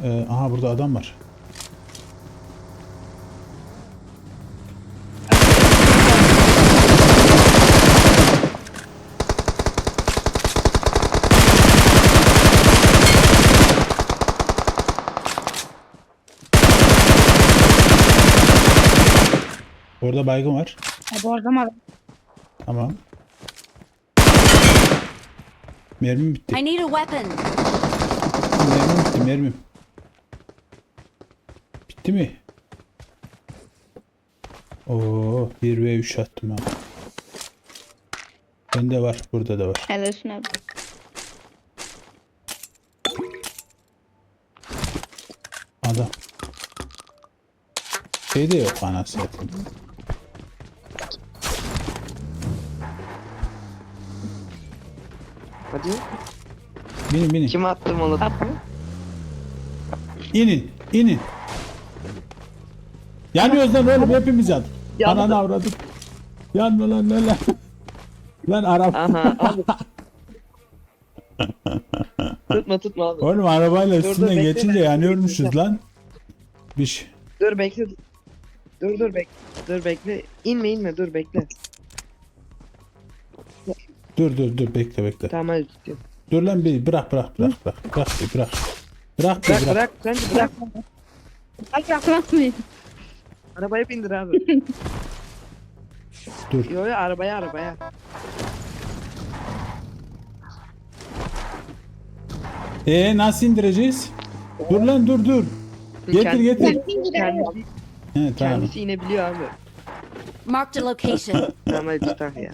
Ee, aha burada adam var. Orada baygın var. Bu arada mı? Tamam. Mermim bitti. I need a weapon. Mermim bitti mermim. Bitti mi? Oo 1 ve 3 attım ha. Bende var. Burada da var. Helalsin abi. Adam. Şey de yok anası satayım. Hadi. Binin binin. Kim attı molotofu? İnin. inin. Yanıyoruz lan oğlum hepimiz yandık. Yandık. Ananı avradık. Yanma lan lan lan. Lan araba. Aha abi. tutma tutma abi. Oğlum arabayla Dur, dur, üstünden bekle, geçince ben- yanıyormuşuz lan. Bir şey. Dur bekle. Dur dur bekle. Dur bekle. İnme inme dur bekle. Dur dur dur bekle bekle. Tamam hadi tutuyorum. Dur lan bir bırak bırak bırak bırak bırak bir bırak. Bırak bir Bırak bırak. bırak. Sen de bırak. Bak yaklaşmayın. Arabaya bindir abi. Dur. Yo yo arabaya arabaya. Ee nasıl indireceğiz? Dur lan dur dur. Getir Kendi- getir. Kendisi, He tamam. kendisi inebiliyor abi. Marked a location. Tamam hadi tutak ya.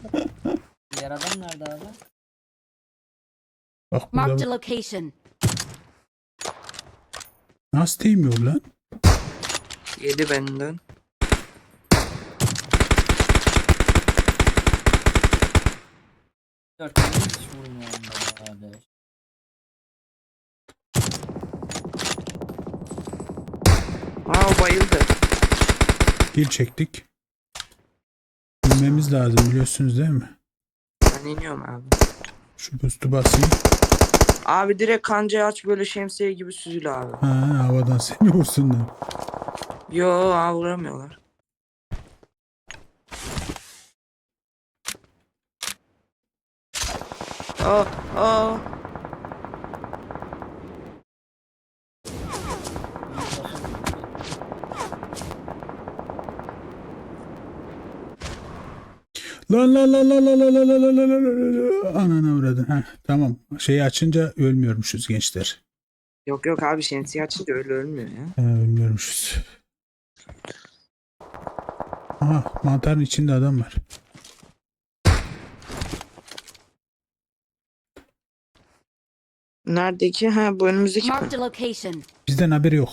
Diğer adam nerede abi? Bak Marked burada a location. nasıl değmiyor lan? Yedi benden. Dört tane hiç vurmuyorum ben kardeş. Aa bayıldı. Bir çektik. Bilmemiz lazım biliyorsunuz değil mi? Ben iniyorum abi. Şu boost'u basayım. Abi direkt kancayı aç böyle şemsiye gibi süzül abi. Ha havadan seni vursunlar. Yo abi vuramıyorlar. Aa, aa. Lan lan lan lan lan lan lan lan lan lan lan lan lan. Ananı avradın. Ha tamam. Şeyi açınca ölmüyormuşuz gençler. Yok yok abi şemsiye açınca öyle ölmüyor ya. Ha, ölmüyormuşuz. Aha mantarın içinde adam var. Neredeki? Ha bu önümüzdeki mi? Marked a location. Bizden haberi yok.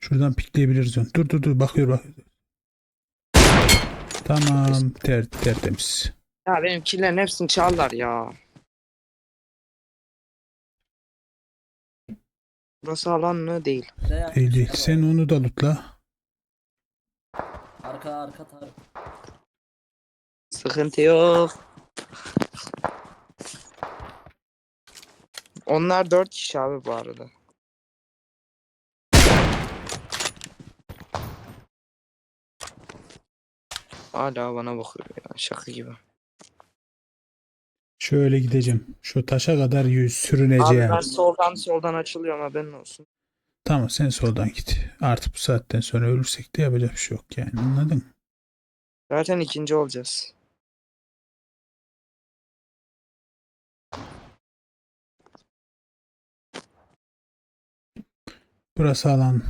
Şuradan pikleyebiliriz onu. Dur dur dur bakıyor bakıyor. Tamam ter, tertemiz. Ya benimkilerin hepsini çallar ya. Burası alan mı? Değil. Değil değil. Sen onu da lootla. Arka arka tar. Sıkıntı yok. Onlar dört kişi abi bu arada. Hala bana bakıyor ya şaka gibi. Şöyle gideceğim. Şu taşa kadar yüz Abi sürüneceğim. ben soldan soldan açılıyorum haberin olsun. Tamam sen soldan git. Artık bu saatten sonra ölürsek de yapacak bir şey yok yani anladın mı? Zaten ikinci olacağız. Burası alan.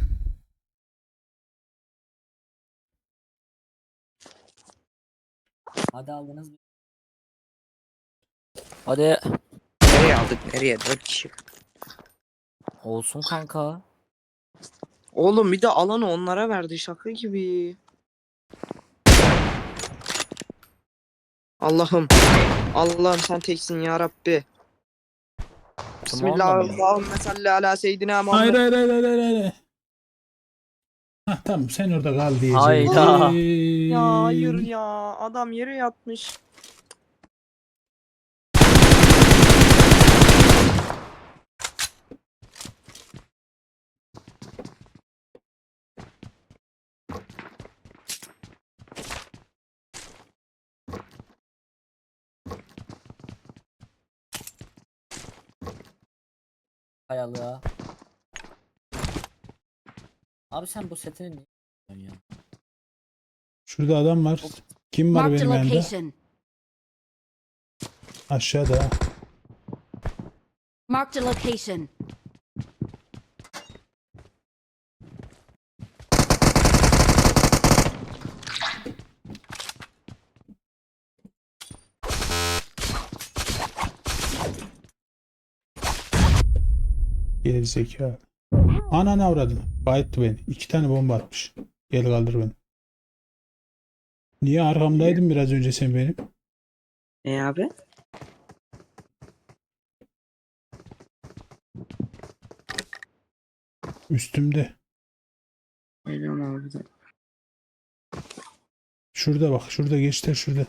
Hadi aldınız. Hadi. Nereye aldık nereye? Dört kişi. Olsun kanka. Oğlum bir de alanı onlara verdi şaka gibi. Allah'ım. Allah'ım sen teksin ya Rabbi. Bismillahirrahmanirrahim. Salli ala seyyidina Muhammed. Hayır hayır hayır hayır hayır. Hah tamam sen orada kal diyeceğim. Hayda. Ya hayır ya. Adam yere yatmış. Kayalığa. Abi sen bu setini niye yapıyorsun ya? Şurada adam var. Kim var Marked a benim yanımda? location. Aşağıda. Marked a location. Geri zeka. Ananı avradını. Bayıttı beni. İki tane bomba atmış. Gel kaldır beni. Niye arkamdaydın biraz önce sen benim? E abi? Üstümde. Geliyorum abi. Şurada bak. Şurada geçler şurada.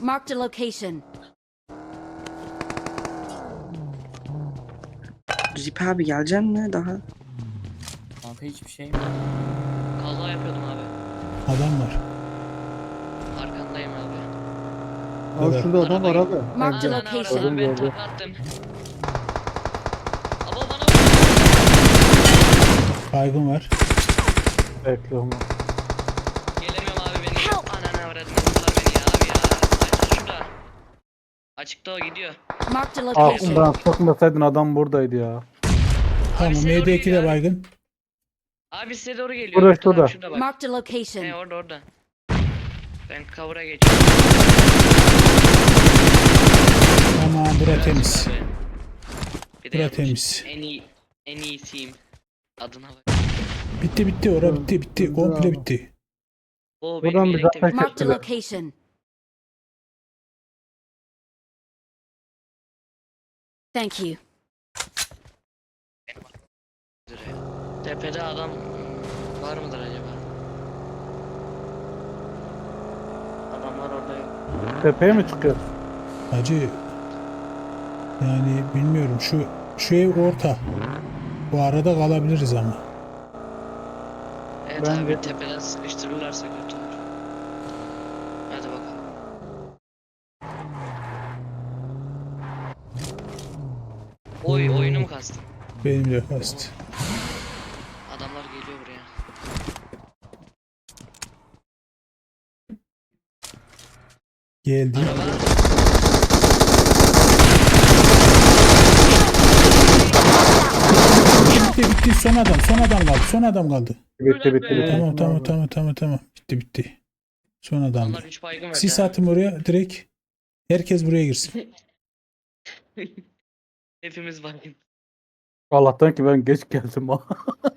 Marked a location. Zip abi geleceksin mi daha? Kanka hiçbir şey mi? Kaza yapıyordum abi. Adam var. Arkandayım abi. Abi şurada adam var abi. Marked a Ananı location. avradım, ben Gördüm. takla attım. Abo bana Baygın var. Bekliyorum. Gelemiyorum abi beni. Help! Ananı avradım. Vurdular beni ya abi ya. Açık şurada. Açıkta o gidiyor. Marked a location. Aklımdan sokmasaydın adam buradaydı ya. Tamam size doğru MD2 geliyor de abi. baygın. Abi size doğru geliyor. Burada, Tamam, şurada. Şurada bak. Marked a He location. orada orada. Ben cover'a geçiyorum. Tamam bura temiz. Abi. Bir de Bura temiz. En iyi en iyisiyim. Adına bak. Bitti bitti. Ora bitti bitti. Komple bitti. O Buradan benim bir zaten Marked a Teşekkürler. location. Thank you. Tepede adam var mıdır acaba? Adamlar orada yok. Tepeye mi çıkıyor? Hacı yani bilmiyorum şu şu ev orta. Bu arada kalabiliriz ama. Evet Ben abi de- tepeden sıkıştırırlarsa kötü olur. Hadi bakalım. Oy oyunu mu kastın? Benim de kast. Adamlar geliyor buraya. Geldi. Bitti bitti. Son adam. Son adam kaldı. Son adam kaldı. Bitti bitti bitti. Tamam tamam tamam tamam tamam. Bitti bitti. Son adam. adamlar 3 baygın verdi. Sis ha. atın oraya direkt. Herkes buraya girsin. Hepimiz baygın. Allah'tan ki ben geç geldim ha.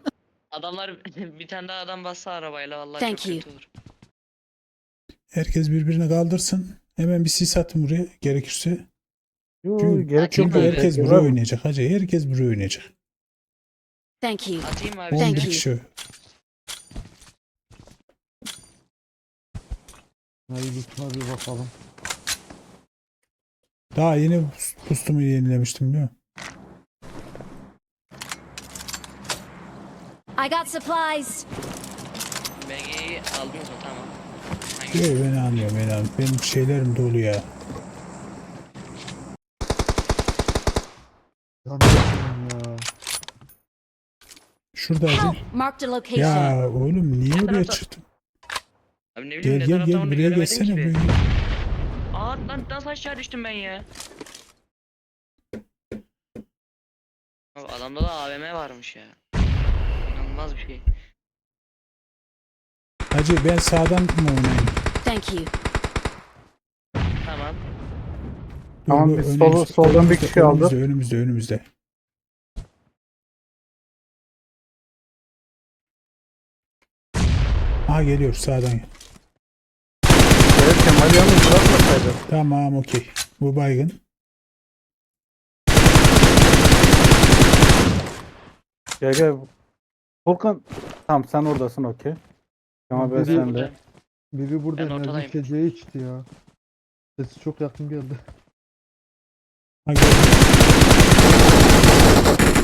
Adamlar bir tane daha adam bassa arabayla vallahi Thank çok you. kötü olur. Herkes birbirini kaldırsın. Hemen bir sis atın buraya gerekirse. Yo, Çünkü, gerek yok. çünkü herkes Gerek buraya yok. oynayacak. Hacı herkes buraya oynayacak. Thank you. Atayım abi. 11 Thank you. kişi. Hadi lütfen bir bakalım. Daha yeni pus- pustumu yenilemiştim biliyor musun? I got supplies. BG'yi aldınız mı? Tamam. Yok beni anlıyor beni anlıyor. Benim şeylerim dolu ya. Yandım ya. Şurada hacı. Marked a location. Ya oğlum niye oraya tarafta? çıktın? Abi ne Gel bileyim ne gel taraftan gel onu buraya göremedim gelsene. ki. Buraya. Aa lan nasıl aşağı düştüm ben ya? Abi adamda da AVM varmış ya. İnanılmaz bir şey. Hacı ben sağdan mı oynayayım? Thank you. Tamam. Tamam, biz solu- soldan bir önümüzde, kişi aldı. Önümüzde önümüzde önümüzde. Ha geliyor sağdan. Evet Kemal yalnız bırakmasaydı. Tamam okey. Bu baygın. Gel gel. Volkan. Tamam sen oradasın okey. Kemal ben Ben sende. Biri burada Ben enerji ortadayım. içeceği içti ya. Sesi çok yakın geldi. Ha, geldi.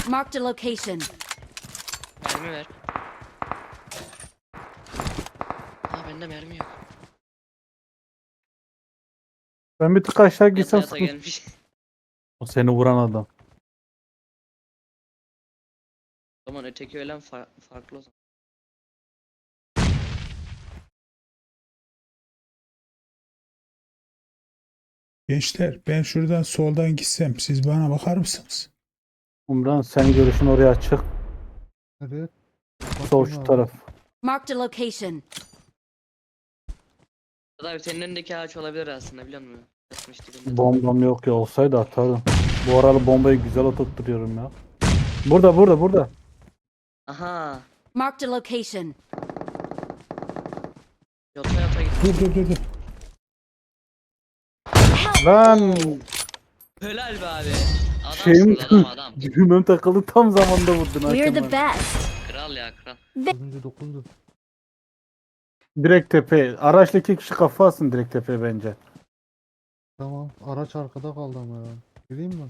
Marked a location. Mermi ver. Aa bende mermi yok. Ben bir tık aşağı Yata gitsem yata sıkıntı. gelmiş. O seni vuran adam. O zaman öteki ölen fa- farklı o zaman. Gençler ben şuradan soldan gitsem siz bana bakar mısınız? Umran sen görüşün oraya açık. Nereye? Sol şu taraf. Marked a location. Abi senin önündeki ağaç olabilir aslında biliyor musun? Dibinde. Bombam yok ya olsaydı atardım. Bu aralı bombayı güzel oturtturuyorum ya. Burada burada burada. Aha. Marked a location. Yota yota gitti. Dur dur dur dur. Lan Helal be abi. Şeyim- adam adam. düğmem takıldı tam zamanda vurdun We're the hakem. best. Kral ya kral. Önce dokundu. Direkt tepe. Araçla iki kişi kafa alsın direkt tepe bence. Tamam. Araç arkada kaldı ama ya. Gireyim mi?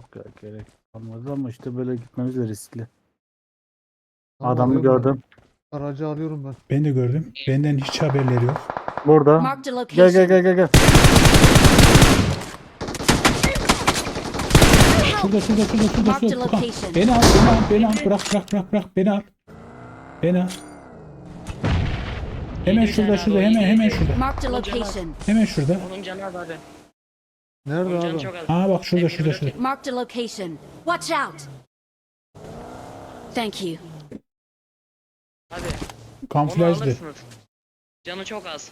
Yok ya gerek kalmadı ama işte böyle gitmemiz de riskli. Tamam, Adamı alıyorum gördüm. ben. Aracı alıyorum ben. Ben de gördüm. Benden hiç haberleri yok. Burada. Marked a Gel gel gel gel gel. Şurada şurada şurada şurada Marked şurada. location. Beni al beni al beni al. Bırak bırak bırak bırak beni al. Beni al. Hemen şurada şurada hemen hemen şurada. Marked a location. Hemen şurada. Onun canı az abi. Nerede Onun canı abi? çok az. Aa bak şurada şurada 24 şurada. Marked a location. Watch out. Thank you. Abi onu Kamuflajlı. alırsınız. Canı çok az.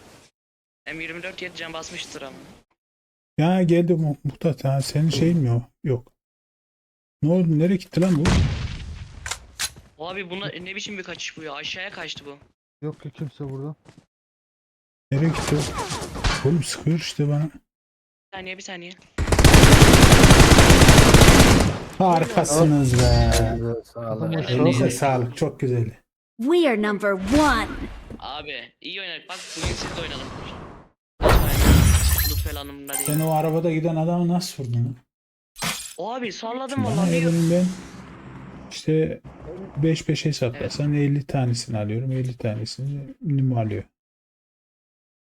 Hem 24 yedi can basmıştır ama. Ya geldi mu Muhtat ha senin şeyin mi o? Yok. Ne oldu? Nereye gitti lan bu? Abi buna ne biçim bir kaçış bu ya? Aşağıya kaçtı bu. Yok ki kimse burada. Nereye gitti? Oğlum sıkıyor işte bana. Bir saniye bir saniye. Harikasınız be. De aşağı Elinize sağlık. Çok güzel. We are number one. Abi iyi oynadık. Bak bugün siz de. Lütfen hanımla değil. Sen o arabada giden adamı nasıl vurdun? Abi salladım Bana vallahi. benim ben işte 5 5 hesaplasan 50 tanesini alıyorum. 50 tanesini nim alıyor.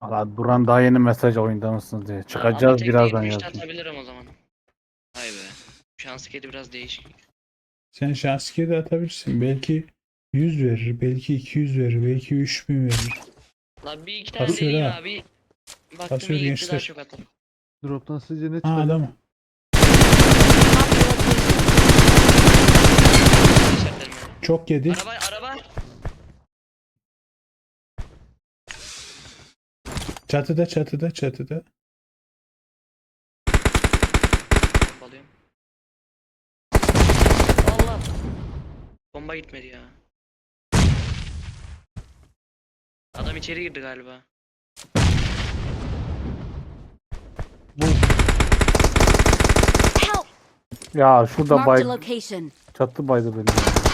Valla Duran daha yeni mesaj oyunda mısınız diye. Çıkacağız Abi birazdan değil, üç de yazdım. atabilirim o zaman. Vay be. Şans kedi biraz değişik. Sen şansiye de atabilirsin. Belki 100 verir, belki 200 verir, belki 3000 verir. La bir iki tane Kasıyor deneyeyim ha. abi. Baktım Kasıyor iyi gitti daha gençler. çok. Drop'tan sizce ne Ha çıkacak? adamı. Marked a location. İşaretlerim ya. Çok yedi. Araba araba. Çatıda çatıda çatıda. Alıyorum. Allah. Bomba gitmedi ya. Adam içeri girdi galiba. Help. Ya şurada Marked a bay location. çatı baydı beni.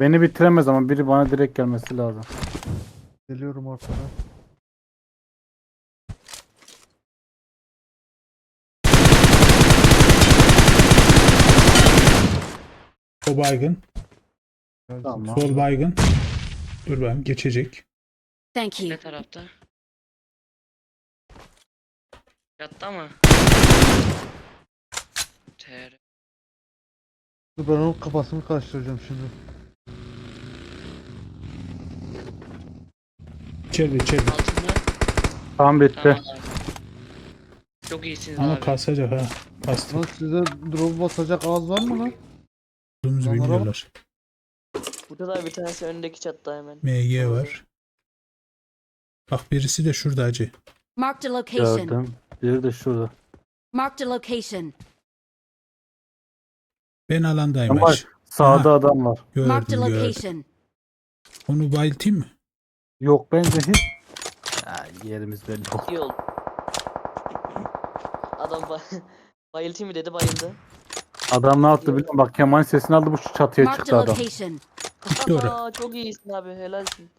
Beni bitiremez ama biri bana direkt gelmesi lazım. Geliyorum arkadan. O baygın. Tamam. Sol baygın. Dur ben geçecek. Thank you. Ne tarafta? Yatta mı? TR. Dur ben onun kafasını karıştıracağım şimdi. İçeride içeride. Altında. Tam bitti. Tamam abi. Çok iyisiniz Ama abi. kasacak ha. Kastı. Lan size drop basacak ağız var mı lan? Olduğumuzu Onlara bak. bilmiyorlar. Burada da bir tanesi önündeki çatta hemen. MG var. Bak birisi de şurada acı. Marked a location. Gördüm. Biri de şurada. Marked a location. Ben alandayım Ama acı. sağda adam var. Marked a Gördüm gördüm. location. Onu bayıltayım mı? Yok bence hiç. Ya, yerimiz belli. İyi oldu. Adam ba bayıltayım mı dedi bayıldı. Adam ne yaptı biliyor musun? Bak Kemal'in sesini aldı bu şu çatıya Marked çıktı adam. location. Ora. Çok iyisin abi helalsin.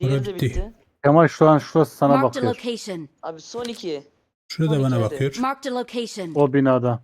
Diğeri de bitti. bitti. Kemal şu an şurası sana Marked a bakıyor. location. Abi son iki. Şurada bana bakıyor. Marked a location. O binada.